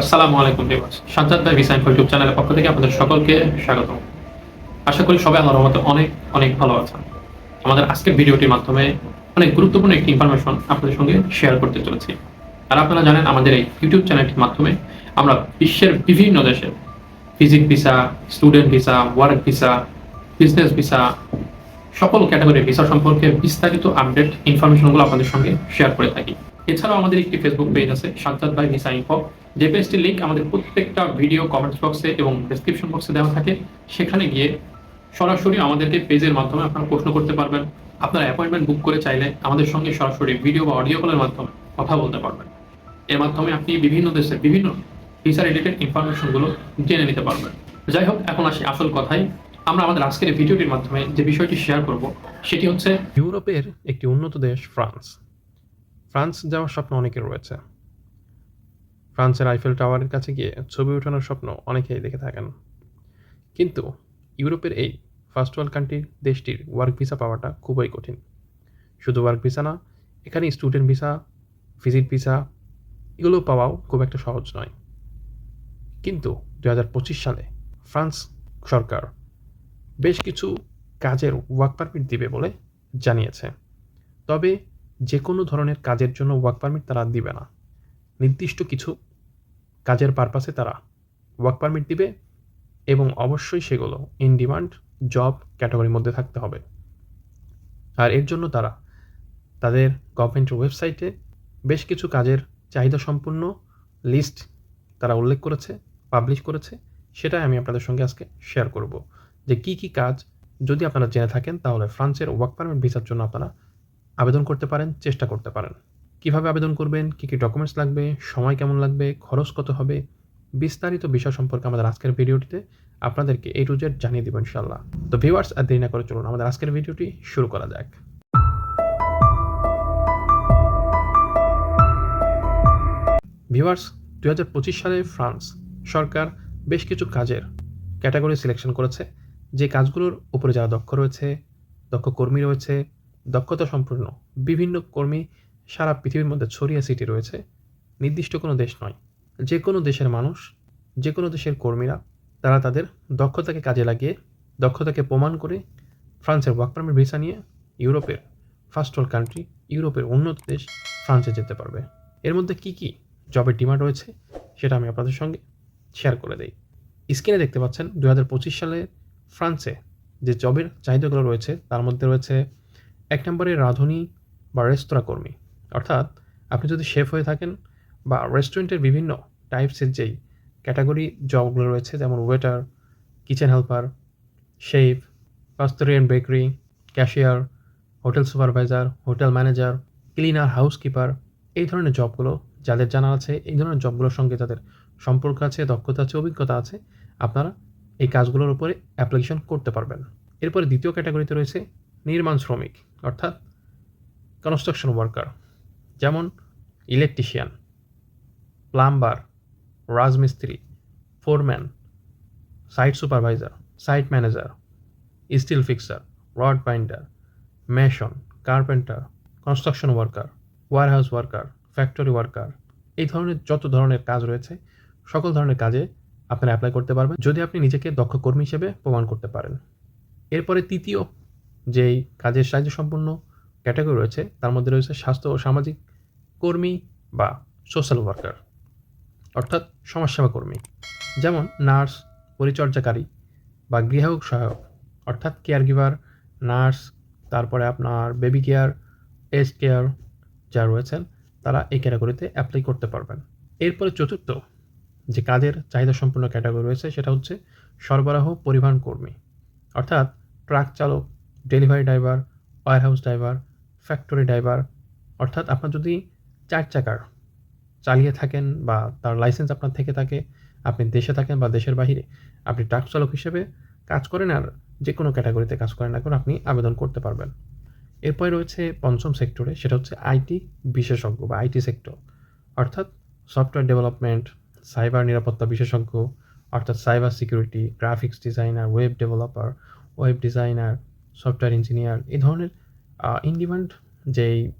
আসসালামু আলাইকুম সাজ্জাদ ভাই ভিসা ইনফো ইউটিউব চ্যানেলের পক্ষ থেকে আপনাদের সকলকে স্বাগত আশা করি সবাই আল্লাহর রহমতে অনেক অনেক ভালো আছেন। আমাদের আজকের ভিডিওটির মাধ্যমে অনেক গুরুত্বপূর্ণ একটি ইনফরমেশন আপনাদের সঙ্গে শেয়ার করতে চলেছি। আর আপনারা জানেন, আমাদের এই ইউটিউব চ্যানেলটির মাধ্যমে আমরা বিশ্বের বিভিন্ন দেশের physique visa student visa work visa business visa সকল ক্যাটাগরির ভিসা সম্পর্কে বিস্তারিত আপডেট ইনফরমেশনগুলো আপনাদের সঙ্গে শেয়ার করে থাকি। এছাড়াও আমাদের একটি ফেসবুক পেজ আছে, সাজ্জাদ ভাই ভিসা ইনফো যে পেজটির লিঙ্ক আমাদের প্রত্যেকটা ভিডিও কমেন্টস বক্সে এবং ডেসক্রিপশন বক্সে দেওয়া থাকে। সেখানে গিয়ে সরাসরি আমাদেরকে পেজের মাধ্যমে আপনারা প্রশ্ন করতে পারবেন। আপনারা অ্যাপয়েন্টমেন্ট বুক করে চাইলে আমাদের সঙ্গে সরাসরি ভিডিও বা অডিও কলের মাধ্যমে কথা বলতে পারবেন। এর মাধ্যমে আপনি বিভিন্ন দেশের বিভিন্ন ভিসা রিলেটেড ইনফরমেশনগুলো জেনে নিতে পারবেন। যাই হোক, এখন আসি আসল কথাই আমরা আমাদের আজকের ভিডিওটির মাধ্যমে যে বিষয়টি শেয়ার করব, সেটি হচ্ছে ইউরোপের একটি উন্নত দেশ, ফ্রান্স। ফ্রান্স যাওয়ার স্বপ্ন অনেকের রয়েছে। ফ্রান্সের আইফেল টাওয়ারের কাছে গিয়ে ছবি ওঠানোর স্বপ্ন অনেকেই দেখে থাকেন। কিন্তু ইউরোপের এই ফার্স্ট ওয়ার্ল্ড কান্ট্রির দেশটির ওয়ার্ক ভিসা পাওয়াটা খুবই কঠিন। শুধু ওয়ার্ক ভিসা না এখানে স্টুডেন্ট ভিসা, ভিজিট ভিসা, এগুলো পাওয়াও খুব একটা সহজ নয়। কিন্তু দু হাজার পঁচিশ সালে ফ্রান্স সরকার বেশ কিছু কাজের ওয়ার্ক পারমিট দিবে বলে জানিয়েছে। তবে যে কোনো ধরনের কাজের জন্য ওয়ার্ক পারমিট তারা দিবে না। নির্দিষ্ট কিছু কাজের পারপাসে তারা ওয়ার্ক পারমিট দিবে এবং অবশ্যই সেগুলো ইন ডিমান্ড জব ক্যাটাগরির মধ্যে থাকতে হবে। আর এর জন্য তারা তাদের গভর্নমেন্টের ওয়েবসাইটে বেশ কিছু কাজের চাহিদা সম্পূর্ণ লিস্ট তারা উল্লেখ করেছে পাবলিশ করেছে, সেটাই আমি আপনাদের সঙ্গে আজকে শেয়ার করব। যে কি কি কাজ যদি আপনারা জেনে থাকেন, তাহলে ফ্রান্সের ওয়ার্ক পারমিট ভিসার জন্য আপনারা আবেদন করতে পারেন, চেষ্টা করতে পারেন। কীভাবে আবেদন করবেন, কী কী ডকুমেন্টস লাগবে, সময় কেমন লাগবে, খরচ কত হবে, বিস্তারিত বিষয় সম্পর্কে আমাদের আজকের ভিডিওটিতে আপনাদেরকে এই টু জেড জানিয়ে দেবো ইনশাল্লাহ তো ভিউয়ার্স আর দেরি না করে চলুন, আমাদের আজকের ভিডিওটি শুরু করা যাক। ভিউয়ার্স দু হাজার পঁচিশ সালে ফ্রান্স সরকার বেশ কিছু কাজের ক্যাটাগরি সিলেকশন করেছে, যে কাজগুলোর উপরে যারা দক্ষ রয়েছে, দক্ষ কর্মী রয়েছে, দক্ষতা সম্পূর্ণ বিভিন্ন কর্মী সারা পৃথিবীর মধ্যে ছড়িয়ে সিটি রয়েছে নির্দিষ্ট কোনো দেশ নয়। যে কোনো দেশের মানুষ, যে কোনো দেশের কর্মীরা, তারা তাদের দক্ষতাকে কাজে লাগিয়ে, দক্ষতাকে প্রমাণ করে ফ্রান্সের ওয়ার্ক পারমিট ভিসা নিয়ে ইউরোপের ফার্স্ট ওয়ার্ল্ড কান্ট্রি ইউরোপের উন্নত দেশ ফ্রান্সে যেতে পারবে। এর মধ্যে কি কি জবের ডিমান্ড রয়েছে, সেটা আমি আপনাদের সঙ্গে শেয়ার করে দিই। স্ক্রিনে দেখতে পাচ্ছেন দু হাজার পঁচিশ সালে ফ্রান্সে যে জবের চাহিদাগুলো রয়েছে, তার মধ্যে রয়েছে এক নম্বরে রাঁধুনি বা রেস্তোরাঁ কর্মী। অর্থাৎ আপনি যদি শেফ হয়ে থাকেন বা রেস্টুরেন্টের বিভিন্ন টাইপসের যেই ক্যাটাগরি জবগুলো রয়েছে, যেমন waiter kitchen helper chef pastry and bakery cashier hotel supervisor hotel manager cleaner housekeeper এই ধরনের জবগুলো যাদের জানা আছে, এই ধরনের জবগুলোর সঙ্গে যাদের সম্পর্ক আছে, দক্ষতা আছে, অভিজ্ঞতা আছে, আপনারা এই কাজগুলোর উপরে অ্যাপ্লিকেশন করতে পারবেন। এরপরে দ্বিতীয় ক্যাটাগরিতে রয়েছে নির্মাণ শ্রমিক, অর্থাৎ কনস্ট্রাকশন ওয়ার্কার যেমন ইলেকট্রিশিয়ান প্লাম্বার রাজমিস্ত্রি foreman site supervisor site manager steel fixer rod binder mason carpenter construction worker warehouse worker factory worker এই ধরনের যত ধরনের কাজ রয়েছে, সকল ধরনের কাজে আপনারা অ্যাপ্লাই করতে পারবেন, যদি আপনি নিজেকে দক্ষ কর্মী হিসেবে প্রমাণ করতে পারেন। এরপরে তৃতীয় যেই কাজের সাহায্য সম্পূর্ণ ক্যাটাগরি রয়েছে, তার মধ্যে রয়েছে স্বাস্থ্য ও সামাজিক কর্মী বা সোশ্যাল ওয়ার্কার অর্থাৎ সমাজসেবা কর্মী। যেমন নার্স, পরিচর্যাকারী বা গৃহক সহায়ক, অর্থাৎ কেয়ার গিভার নার্স, তারপরে আপনার বেবি কেয়ার এজ কেয়ার যারা রয়েছেন, তারা এই ক্যাটাগরিতে অ্যাপ্লাই করতে পারবেন। এরপরে চতুর্থ যে কাজের চাহিদা সম্পূর্ণ ক্যাটাগরি রয়েছে, সেটা হচ্ছে সরবরাহ পরিবহন কর্মী, অর্থাৎ ট্রাক চালক delivery driver warehouse driver factory driver অর্থাৎ আপনার যদি চার চাকার চালিয়ে থাকেন বা তার লাইসেন্স আপনার থেকে থাকে, আপনি দেশে থাকেন বা দেশের বাহিরে, আপনি ট্রাক চালক হিসেবে কাজ করেন আর যে কোনো ক্যাটাগরিতে কাজ করেন না আপনি আবেদন করতে পারবেন। এরপরে রয়েছে পঞ্চম সেক্টরে সেটা হচ্ছে আইটি বিশেষজ্ঞ বা আইটি সেক্টর অর্থাৎ সফটওয়্যার ডেভেলপমেন্ট সাইবার নিরাপত্তা বিশেষজ্ঞ, অর্থাৎ cyber security graphics designer web developer web designer software engineer এই ধরনের ইন ডিমান্ড যেই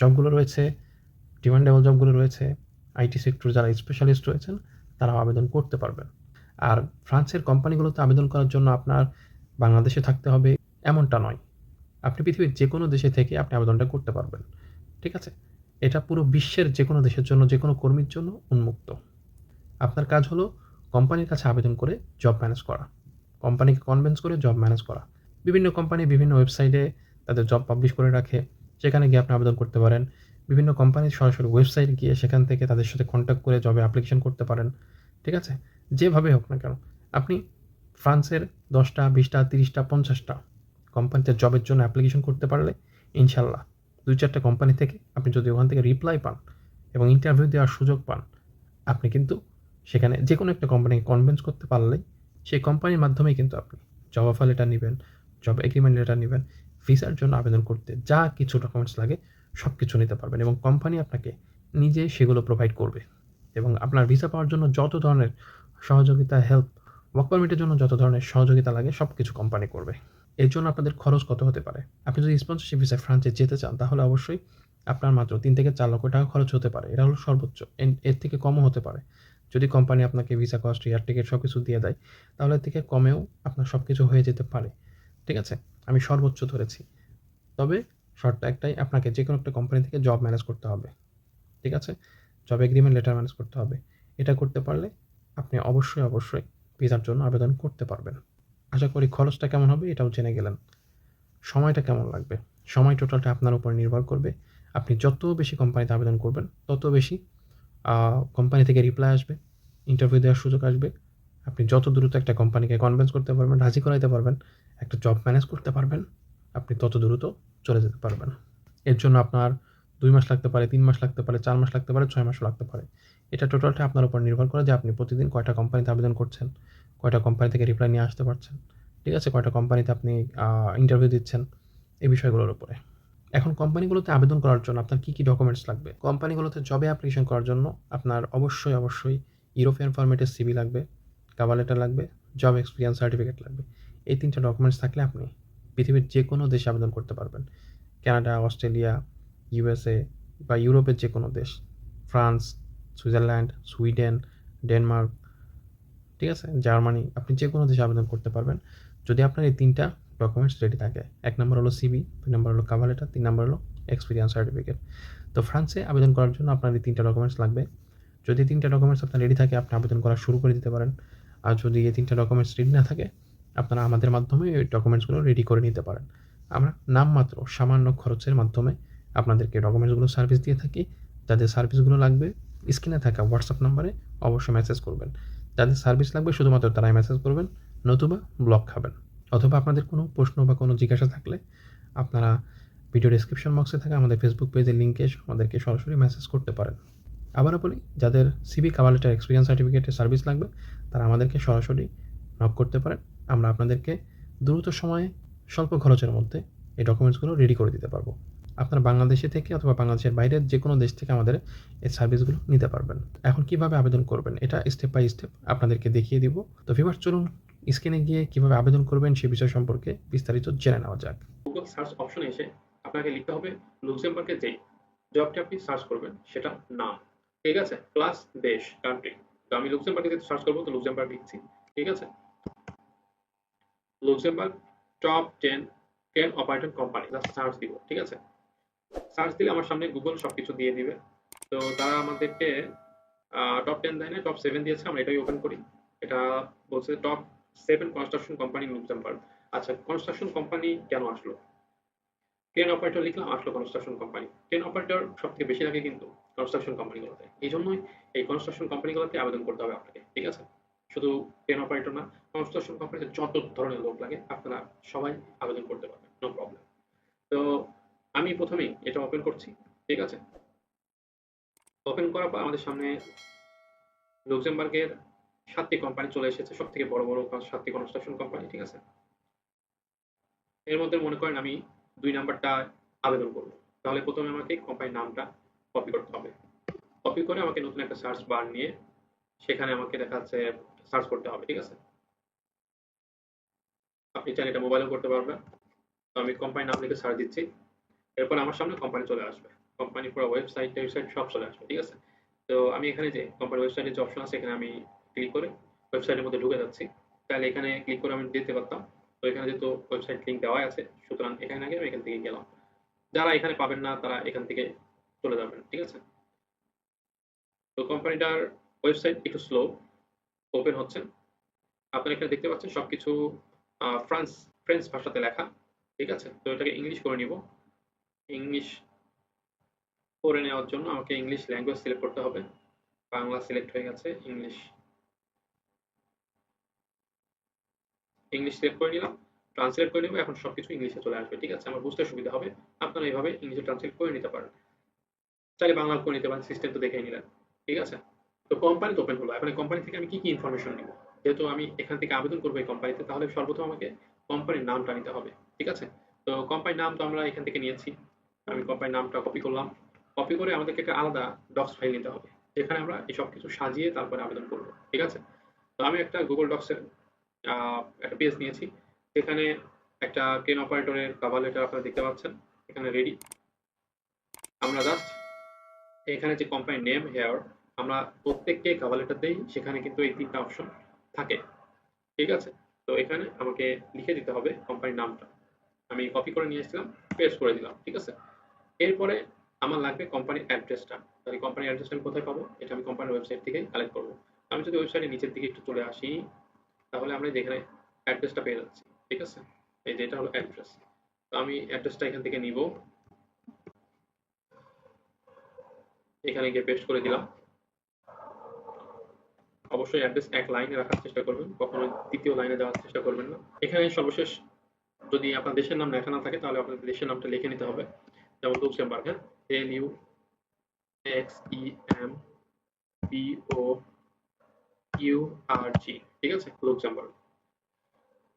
জবগুলো রয়েছে ডিমান্ডেবল জবগুলো রয়েছে আইটি সেক্টর যারা স্পেশালিস্ট রয়েছেন, তারাও আবেদন করতে পারবেন। আর ফ্রান্সের কোম্পানিগুলোতে আবেদন করার জন্য আপনার বাংলাদেশে থাকতে হবে এমনটা নয়। আপনি পৃথিবীর যে কোনো দেশে থেকে আপনি আবেদনটা করতে পারবেন। ঠিক আছে? এটা পুরো বিশ্বের যে কোনো দেশের জন্য যে কোনো কর্মীর জন্য উন্মুক্ত। আপনার কাজ হলো কোম্পানির কাছে আবেদন করে জব ম্যানেজ করা। কোম্পানিকে কনভিন্স করে জব ম্যানেজ করা। বিভিন্ন কোম্পানি বিভিন্ন ওয়েবসাইটে তাদের জব পাবলিশ করে রাখে, সেখানে গিয়ে আপনি আবেদন করতে পারেন। বিভিন্ন কোম্পানির সরাসরি ওয়েবসাইট গিয়ে সেখান থেকে তাদের সাথে কন্ট্যাক্ট করে জবে অ্যাপ্লিকেশন করতে পারেন। ঠিক আছে? যেভাবে হোক না কেন, আপনি ফ্রান্সের দশটা, বিশটা, তিরিশটা, পঞ্চাশটা কোম্পানিতে জবের জন্য অ্যাপ্লিকেশন করতে পারলে ইনশাল্লাহ দুই চারটা কোম্পানি থেকে আপনি যদি ওখান থেকে রিপ্লাই পান এবং ইন্টারভিউ দেওয়ার সুযোগ পান, আপনি কিন্তু সেখানে যে কোনো একটা কোম্পানিকে কনভিন্স করতে পারলেই সেই কোম্পানির মাধ্যমেই কিন্তু আপনি জব অফার লেটার নেবেন জব এগ্রিমেন্ট লেটার নেবেন। ভিসার জন্য আবেদন করতে যা কিছু ডকুমেন্টস লাগে সব কিছু নিতে পারবেন এবং কোম্পানি আপনাকে নিজে সেগুলো প্রোভাইড করবে। এবং আপনার ভিসা পাওয়ার জন্য যত ধরনের সহযোগিতা হেল্প ওয়ার্ক পারমিটের জন্য যত ধরনের সহযোগিতা লাগে সব কিছু কোম্পানি করবে। এর জন্য আপনাদের খরচ কত হতে পারে? আপনি যদি স্পন্সরশিপ ভিসায় ফ্রান্সে যেতে চান, তাহলে অবশ্যই আপনার মাত্র তিন থেকে চার লক্ষ টাকা খরচ হতে পারে। এটা হলো সর্বোচ্চ। এর থেকে কমও হতে পারে। যদি কোম্পানি আপনাকে ভিসা কস্ট এয়ার টিকিট সব কিছু দিয়ে দেয়, তাহলে এর থেকে কমেও আপনার সব কিছু হয়ে যেতে পারে। ঠিক আছে? আমি সর্বোচ্চ ধরেছি। তবে শর্ত একটাই, আপনাকে যে কোনো একটা কোম্পানি থেকে জব ম্যানেজ করতে হবে। ঠিক আছে? জব এগ্রিমেন্ট লেটার ম্যানেজ করতে হবে। এটা করতে পারলে আপনি অবশ্যই অবশ্যই ভিসার জন্য আবেদন করতে পারবেন। আশা করি খরচটা কেমন হবে এটাও জেনে গেলেন। সময়টা কেমন লাগবে? সময় টোটালটা আপনার উপর নির্ভর করবে। আপনি যত বেশি কোম্পানিতে আবেদন করবেন, তত বেশি কোম্পানি থেকে রিপ্লাই আসবে ইন্টারভিউ দেওয়ার সুযোগ আসবে। আপনি যত দ্রুত একটা কোম্পানিকে কনভিন্স করতে পারবেন, রাজি করাইতে পারবেন, একটা জব ম্যানেজ করতে পারবেন, আপনি তত দ্রুত চলে যেতে পারবেন। এর জন্য আপনার দুই মাস লাগতে পারে, তিন মাস লাগতে পারে, চার মাস লাগতে পারে, ছয় মাসও লাগতে পারে। এটা টোটালটা আপনার উপর নির্ভর করে যে আপনি প্রতিদিন কয়টা কোম্পানিতে আবেদন করছেন, কয়টা কোম্পানি থেকে রিপ্লাই নিয়ে আসতে পারছেন, ঠিক আছে? কয়টা কোম্পানিতে আপনি ইন্টারভিউ দিচ্ছেন, এই বিষয়গুলোর উপরে। এখন কোম্পানিগুলোতে আবেদন করার জন্য আপনার কী কী ডকুমেন্টস লাগবে? কোম্পানিগুলোতে জবে অ্যাপ্লিকেশন করার জন্য আপনার অবশ্যই অবশ্যই ইউরোপিয়ান ফরম্যাটের সিবি লাগবে কাভার লেটার লাগবে জব এক্সপিরিয়েন্স সার্টিফিকেট লাগবে। এই তিনটা ডকুমেন্টস থাকলে আপনি পৃথিবীর যে কোনো দেশে আবেদন করতে পারবেন। কানাডা অস্ট্রেলিয়া ইউএসএ বা ইউরোপের যে কোনো দেশ। ফ্রান্স সুইজারল্যান্ড সুইডেন ডেনমার্ক ঠিক আছে? জার্মানি আপনি যে কোনো দেশে আবেদন করতে পারবেন। যদি আপনার এই তিনটা ডকুমেন্টস রেডি থাকে, এক নম্বর হলো সিবি দুই নম্বর হলো কাভার লেটার তিন নম্বর হলো এক্সপিরিয়েন্স সার্টিফিকেট তো ফ্রান্সে আবেদন করার জন্য আপনার এই তিনটা ডকুমেন্টস লাগবে। যদি তিনটা ডকুমেন্টস আপনার রেডি থাকে, আপনি আবেদন করা শুরু করে দিতে পারেন। আর যদি এই তিনটা ডকুমেন্টস রেডি না থাকে, আপনারা আমাদের মাধ্যমে ওই ডকুমেন্টসগুলো রেডি করে নিতে পারেন। আমরা নামমাত্র সামান্য খরচের মাধ্যমে আপনাদেরকে ডকুমেন্টসগুলো সার্ভিস দিয়ে থাকি। যাদের সার্ভিসগুলো লাগবে স্ক্রিনে থাকা হোয়াটসঅ্যাপ নাম্বারে অবশ্যই মেসেজ করবেন। যাদের সার্ভিস লাগবে, শুধুমাত্র তারাই মেসেজ করবেন, নতুবা ব্লক খাবেন। অথবা আপনাদের কোনো প্রশ্ন বা কোনো জিজ্ঞাসা থাকলে আপনারা ভিডিও ডিসক্রিপশন বক্সে থাকা আমাদের ফেসবুক পেজের লিঙ্কে আমাদেরকে সরাসরি মেসেজ করতে পারেন। আবারও বলি, যাদের সিবি কাভালেটার এক্সপিরিয়েন্স সার্টিফিকেটের সার্ভিস লাগবে, তারা আমাদেরকে সরাসরি নক করতে পারেন। আমরা আপনাদেরকে দ্রুত সময়ে স্বল্প খরচের মধ্যে এই ডকুমেন্টসগুলো রেডি করে দিতে পারব। আপনারা বাংলাদেশে থেকে অথবা বাংলাদেশের বাইরের যে কোনো দেশ থেকে আমাদের এই সার্ভিসগুলো নিতে পারবেন। এখন কীভাবে আবেদন করবেন, এটা স্টেপ বাই স্টেপ আপনাদেরকে দেখিয়ে দিব। তো ভিভার চলুন স্ক্রিনে গিয়ে কীভাবে আবেদন করবেন সে বিষয় সম্পর্কে বিস্তারিত জেনে নেওয়া যাক। গুগল সার্চ অপশনে এসে আপনাকে লিখতে হবে লুক্সেমবার্গের যেই জবটি আপনি সার্চ করবেন সেটা নাম। ঠিক আছে? প্লাস দেশ কান্ট্রি তো আমি লুক্সেমবার্গে যেহেতু সার্চ করব, তো লুক্সেমবার্গ লিখছি। ঠিক আছে? Luxembourg top ten ten operator company just search দিব, ঠিক আছে? সার্চ দিলে আমার সামনে গুগল সবকিছু দিয়ে দিবে। তো তারা আমাদেরকে টপ টেন দেয় না টপ সেভেন দিয়েছে, আমরা এটাই ওপেন করি। এটা বলছে top seven construction company Luxembourg. আচ্ছা কনস্ট্রাকশন কোম্পানি কেন আসলো? ক্রেন অপারেটর লিখলাম, আসলো কনস্ট্রাকশন কোম্পানি ক্রেন অপারেটর সব থেকে বেশি লাগে কিন্তু। কনস্ট্রাকশন কোম্পানিগুলোতে এই জন্যই এই কনস্ট্রাকশন কোম্পানিগুলোতে আবেদন করতে হবে আপনাকে, ঠিক আছে? শুধু ক্রেন অপারেটর না কনস্ট্রাকশন কোম্পানিতে যত ধরনের লোক লাগে, আপনারা সবাই আবেদন করতে পারবেন নো প্রবলেম তো আমি প্রথমেই এটা ওপেন করছি, ঠিক আছে? ওপেন করার পর আমাদের সামনে লুক্সেমবার্গের সাতটি কোম্পানি চলে এসেছে সব থেকে বড় বড় সাতটি কনস্ট্রাকশন কোম্পানি ঠিক আছে? এর মধ্যে মনে করেন আমি দুই নাম্বারটা আবেদন করব। তাহলে প্রথমে আমাকে কোম্পানির নামটা কপি করতে হবে। কপি করে আমাকে নতুন একটা সার্চ বার নিয়ে সেখানে আমাকে দেখা যাচ্ছে সার্চ করতে হবে, ঠিক আছে? আপনি চাইলে এটা মোবাইলেও করতে পারবেন। তো আমি কোম্পানির নাম লিখে সার্চ দিচ্ছি। এরপর আমার সামনে কোম্পানি চলে আসবে। কোম্পানি পুরো ওয়েবসাইট ওয়েবসাইট সব চলে আসবে, ঠিক আছে? তো আমি এখানে যে কোম্পানি ওয়েবসাইটে যে অপশন আছে, এখানে আমি ক্লিক করে ওয়েবসাইটের মধ্যে ঢুকে যাচ্ছি। তাহলে এখানে ক্লিক করে আমি দিতে পারতাম। তো এখানে যেহেতু ওয়েবসাইট লিঙ্ক দেওয়া আছে, সুতরাং এখানে আগে আমি এখান থেকে গেলাম। যারা এখানে পাবেন না, তারা এখান থেকে চলে যাবেন ঠিক আছে? তো কোম্পানিটার ওয়েবসাইট একটু স্লো ওপেন হচ্ছে। আপনারা এখানে দেখতে পাচ্ছেন সবকিছু আহ, ফ্রান্স ফ্রেঞ্চ ভাষাতে লেখা ঠিক আছে? তো এটাকে ইংলিশ করে নিব। ইংলিশ করে নেওয়ার জন্য আমাকে ইংলিশ ল্যাঙ্গুয়েজ সিলেক্ট করতে হবে। বাংলা সিলেক্ট হয়ে গেছে ইংলিশ ইংলিশ সিলেক্ট করে নিলাম ট্রান্সলেট করে নিব এখন সবকিছু ইংলিশে চলে আসবে ঠিক আছে? আমার বুঝতে সুবিধা হবে আপনারা এইভাবে ইংলিশে ট্রান্সলেট করে নিতে পারেন। চাইলে বাংলা করে নিতে পারেন সিস্টেম তো দেখে নিলেন, ঠিক আছে? তো কোম্পানি তো ওপেন হলো, এখন কোম্পানি থেকে আমি কি কি ইনফরমেশন নিব? যেহেতু আমি এখান থেকে আবেদন করব এই কোম্পানিতে তাহলে সর্বপ্রথম আমাকে কোম্পানির নামটা নিতে হবে, ঠিক আছে? তো কোম্পানির নাম তো আমরা এখান থেকে নিয়েছি, আমি কোম্পানির নামটা কপি করলাম কপি করে আমাদেরকে একটা আলাদা ডক্স ফাইল নিতে হবে, যেখানে আমরা এই সব কিছু সাজিয়ে তারপরে আবেদন করব, ঠিক আছে? তো আমি একটা গুগল ডক্সের একটা পেজ নিয়েছি, যেখানে একটা ট্রেন অপারেটরের কাভার লেটার আপনারা দেখতে পাচ্ছেন, এখানে রেডি আমরা জাস্ট এখানে যে কোম্পানির নেম হেয়ার আমরা প্রত্যেককে কাভার লেটার দেই, সেখানে কিন্তু এই তিনটা অপশন থাকে। ঠিক আছে? তো এখানে আমাকে লিখে দিতে হবে কোম্পানির নামটা। আমি কপি করে নিয়ে এসেছিলাম পেস্ট করে দিলাম, ঠিক আছে? এরপরে আমার লাগবে কোম্পানির অ্যাড্রেসটা তাহলে কোম্পানির অ্যাড্রেসটা আমি কোথায় পাবো? এটা আমি কোম্পানির ওয়েবসাইট থেকে কালেক্ট করব। আমি যদি ওয়েবসাইটের নিচের দিকে একটু চলে আসি, তাহলে আমরা যেখানে অ্যাড্রেসটা পেয়ে যাচ্ছি, ঠিক আছে? এই যে এটা হলো অ্যাড্রেস তো আমি অ্যাড্রেসটা এখান থেকে নিব। এখানে গিয়ে পেস্ট করে দিলাম। অবশ্যই অ্যাড্রেস এক লাইনে রাখার চেষ্টা করবেন কখনো দ্বিতীয় লাইনে দেওয়ার চেষ্টা করবেন না। এখানে সর্বশেষ যদি আপনার দেশের নাম লেখা না থাকে, তাহলে আপনার দেশের নামটা লিখে নিতে হবে। যেমন লুক্সেমবার্গ হ্যাঁ L U X E M P O U R G ঠিক আছে? লুক্সেমবার্গ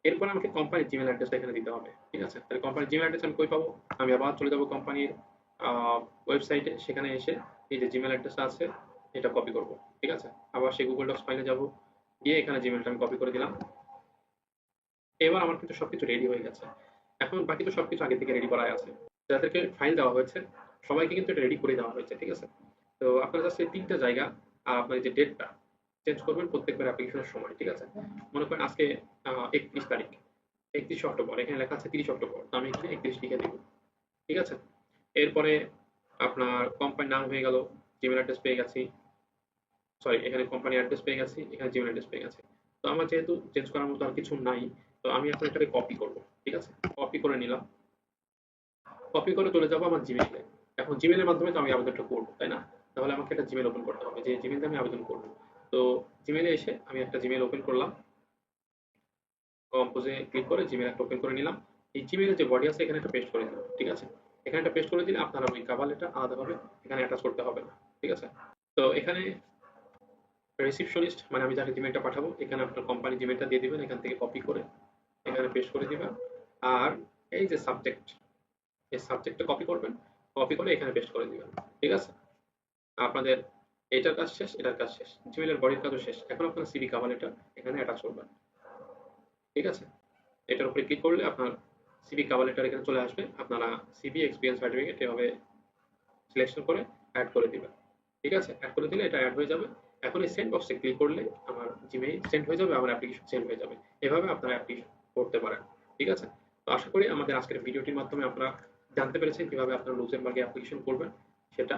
এরপর আমাকে কোম্পানির জিমেল অ্যাড্রেসটা এখানে দিতে হবে, ঠিক আছে? তাহলে কোম্পানির জিমেল অ্যাড্রেস আমি কই পাবো? আমি আবার চলে যাব কোম্পানির ওয়েবসাইটে সেখানে এসে এই যে জিমেল অ্যাড্রেসটা আছে, এটা কপি করব, ঠিক আছে? আবার সেই গুগল ডক্স ফাইলে যাব, গিয়ে এখানে জিমেলটা আমি কপি করে দিলাম। এবার আমার কিন্তু সবকিছু রেডি হয়ে গেছে। এখন বাকি তো সবকিছু আগে থেকে রেডি করাই আছে। যাদেরকে ফাইল দেওয়া হয়েছে, সবাইকে কিন্তু এটা রেডি করে দেওয়া হয়েছে, ঠিক আছে? তো আপনার কাছে তিনটা জায়গা আর আপনার যে ডেটটা চেঞ্জ করবেন প্রত্যেকবার অ্যাপ্লিকেশনের সময়, ঠিক আছে? মনে করেন আজকে একত্রিশ তারিখ, একত্রিশ অক্টোবর, এখানে লেখা আছে তিরিশ অক্টোবর, তো আমি এখানে একত্রিশ লিখে দেবো, ঠিক আছে? এরপরে আপনার কোম্পানির নাম হয়ে গেল জিমেল অ্যাড্রেস পেয়ে গেছি। সরি এখানে কোম্পানি অ্যাড্রেস পেয়ে গেছি, এখানে জিমেল অ্যাড্রেস পেয়ে গেছি। তো আমার যেহেতু চেঞ্জ করার মতো আর কিছু নাই, তো আমি এখন এটাকে কপি করব, ঠিক আছে? কপি করে নিলাম। কপি করে চলে যাব আমার জিমেইলে এখন জিমেলের মাধ্যমে তো আমি আবেদনটা করব, তাই না? তাহলে আমাকে একটা জিমেল ওপেন করতে হবে। যে জিমেল আমি আবেদন করব। তো জিমেলে এসে আমি একটা জিমেল ওপেন করলাম। কম্পোজে ক্লিক করে জিমেল একটা ওপেন করে নিলাম। এই জিমেলের যে বডি আছে, এখানে একটা পেস্ট করে দিলাম ঠিক আছে? এখানে একটা পেস্ট করে দিলে আপনারা ওই কাভার লেটার আলাদাভাবে এখানে অ্যাটাচ করতে হবে না, ঠিক আছে? তো এখানে রিসিপশনিস্ট মানে আমি যাকে জিমেলটা পাঠাবো, এখানে আপনার কোম্পানি জিমেলটা দিয়ে দিবেন, এখান থেকে কপি করে এখানে পেস্ট করে দিবেন। আর এই যে সাবজেক্ট এই সাবজেক্টটা কপি করবেন কপি করে এখানে পেস্ট করে দিবেন, ঠিক আছে? আপনাদের এটার কাজ শেষ, এটার কাজ শেষ জিমেলের বডির কাজও শেষ। এখন আপনার সিভি কাভার লেটার এখানে অ্যাটাচ করবেন, ঠিক আছে? এটার উপরে ক্লিক করলে আপনার সিভি কাভার লেটার এখানে চলে আসবে। আপনারা সিভি এক্সপিরিয়েন্স সার্টিফিকেট এভাবে সিলেকশন করে অ্যাড করে দিবেন। ঠিক আছে? অ্যাড করে দিলে এটা অ্যাড হয়ে যাবে। এখন এই সেন্ড বক্সে ক্লিক করলে আমার জিমেইল সেন্ড হয়ে যাবে, আমার অ্যাপ্লিকেশন সেন্ড হয়ে যাবে। এভাবে আপনারা অ্যাপ্লিকেশন করতে পারেন। ঠিক আছে? তো আশা করি আমাদের আজকের ভিডিওটির মাধ্যমে আপনারা জানতে পেরেছেন কীভাবে আপনারা লুক্সেমবার্গে অ্যাপ্লিকেশন করবেন সেটা।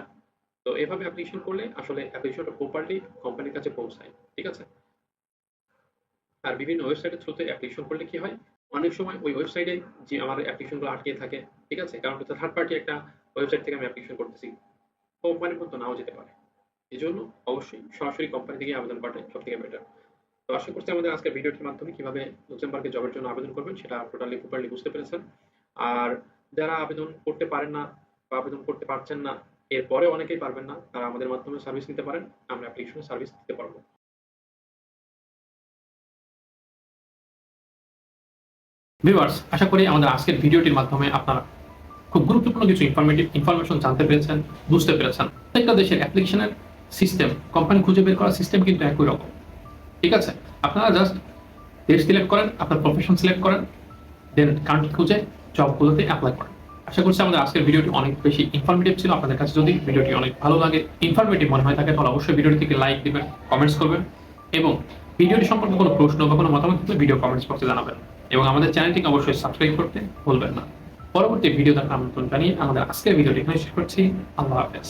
তো এভাবে অ্যাপ্লিকেশন করলে আসলে অ্যাপ্লিকেশনটা প্রপারলি কোম্পানির কাছে পৌঁছায়। ঠিক আছে? আর বিভিন্ন ওয়েবসাইটের থ্রুতে অ্যাপ্লিকেশন করলে কি হয়? অনেক সময় ওই ওয়েবসাইটে যে আমার অ্যাপ্লিকেশনগুলো আটকে থাকে, ঠিক আছে? কারণ হচ্ছে থার্ড পার্টি একটা ওয়েবসাইট থেকে আমি অ্যাপ্লিকেশন করতেছি। কোম্পানির মতো নাও যেতে পারে। এই জন্য অবশ্যই সরাসরি কোম্পানি থেকে আবেদন করাটাই সব থেকে বেটার তো আশা করছি আমাদের আজকের ভিডিওটির মাধ্যমে কীভাবে লুক্সেমবার্গে জবের জন্য আবেদন করবেন সেটা টোটালি প্রপারলি বুঝতে পেরেছেন। আর যারা আবেদন করতে পারেন না বা আবেদন করতে পারছেন না, এরপরে অনেকেই পারবেন না, তারা আমাদের মাধ্যমে সার্ভিস নিতে পারেন। আমরা অ্যাপ্লিকেশনে সার্ভিস দিতে পারব। ভিউয়ার্স, আশা করি আমাদের আজকের ভিডিওটির মাধ্যমে আপনারা খুব গুরুত্বপূর্ণ কিছু ইনফরমেটিভ ইনফরমেশন জানতে পেরেছেন, বুঝতে পেরেছেন। প্রত্যেকটা দেশের অ্যাপ্লিকেশনের সিস্টেম কোম্পানি খুঁজে বের করার সিস্টেম কিন্তু একই রকম। ঠিক আছে? আপনারা জাস্ট দেশ সিলেক্ট করেন, আপনার প্রফেশন সিলেক্ট করেন দেন কান্ট্রি খুঁজে জবগুলোতে অ্যাপ্লাই করেন। আশা করছি আমাদের আজকের ভিডিওটি অনেক বেশি ইনফরমেটিভ ছিল। আপনাদের কাছে যদি ভিডিওটি অনেক ভালো লাগে ইনফরমেটিভ মনে হয় থাকে, তাহলে অবশ্যই ভিডিওটি থেকে লাইক দিবেন কমেন্টস করবেন এবং ভিডিওটি সম্পর্কে কোনো প্রশ্ন বা কোনো মতামত ভিডিও কমেন্টস বক্সে জানাবেন। এবং আমাদের চ্যানেলটিকে অবশ্যই সাবস্ক্রাইব করতে ভুলবেন না। পরবর্তী ভিডিও দেখার আমন্ত্রণ জানিয়ে আমাদের আজকের ভিডিওটি এখানে শেষ করছি। আল্লাহ হাফেজ।